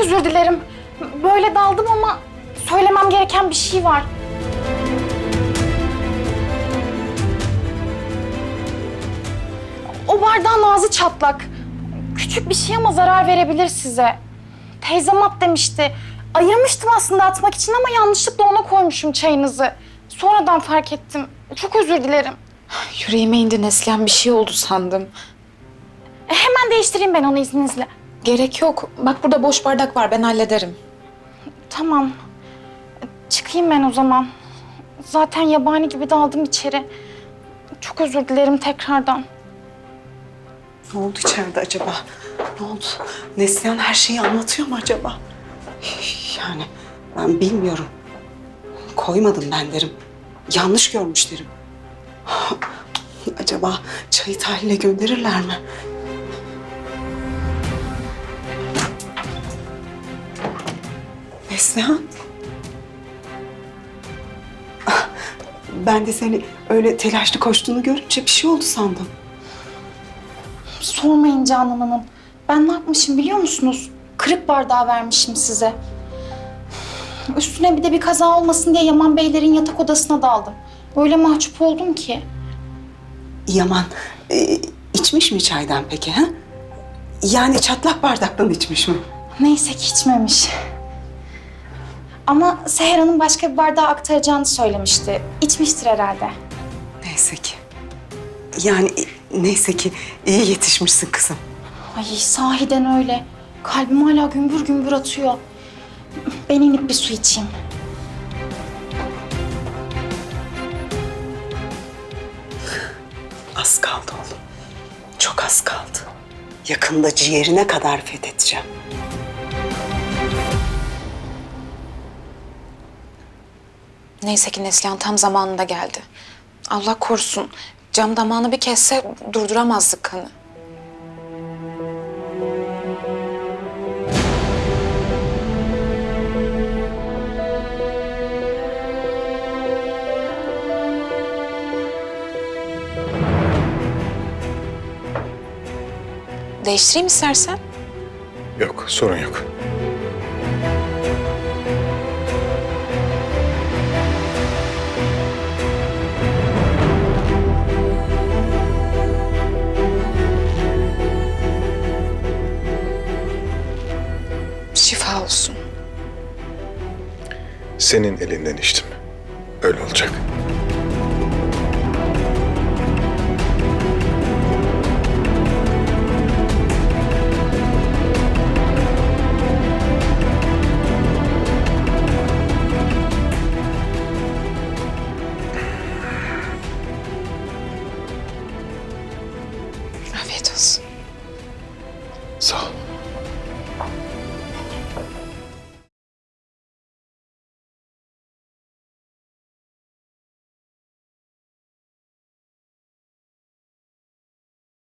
özür dilerim. Böyle daldım ama söylemem gereken bir şey var. O bardağın ağzı çatlak. Küçük bir şey ama zarar verebilir size. Teyzem at demişti. Ayırmıştım aslında atmak için ama yanlışlıkla ona koymuşum çayınızı. Sonradan fark ettim. Çok özür dilerim. Yüreğime indi Neslihan bir şey oldu sandım. E, hemen değiştireyim ben onu izninizle. Gerek yok. Bak burada boş bardak var ben hallederim. Tamam. Çıkayım ben o zaman. Zaten yabani gibi daldım içeri. Çok özür dilerim tekrardan. Ne oldu içeride acaba? Ne oldu? Neslihan her şeyi anlatıyor mu acaba? Yani ben bilmiyorum. Koymadım ben derim. Yanlış görmüş derim. Acaba çayı tahlile gönderirler mi? Neslihan. Ah, Ben de seni öyle telaşlı koştuğunu görünce bir şey oldu sandım. Sormayın Canan Hanım. Ben ne yapmışım biliyor musunuz? Kırık bardağı vermişim size. Üstüne bir de bir kaza olmasın diye Yaman Beylerin yatak odasına daldım. Öyle mahcup oldum ki. Yaman e, içmiş mi çaydan peki ha? Yani çatlak bardaktan içmiş mi? Neyse ki içmemiş. Ama Seher Hanım başka bir bardağa aktaracağını söylemişti. İçmiştir herhalde. Neyse ki. Yani neyse ki iyi yetişmişsin kızım. Ay sahiden öyle. Kalbim hala gümbür gümbür atıyor. Ben inip bir su içeyim. Az kaldı oğlum. Çok az kaldı. Yakında ciğerine kadar fethedeceğim. Neyse ki Neslihan tam zamanında geldi. Allah korusun. Cam damağını bir kesse durduramazdık kanı. Değiştireyim istersen. Yok, sorun yok. Şifa olsun. Senin elinden içtim. Öyle olacak. Afiyet olsun. Sağ ol.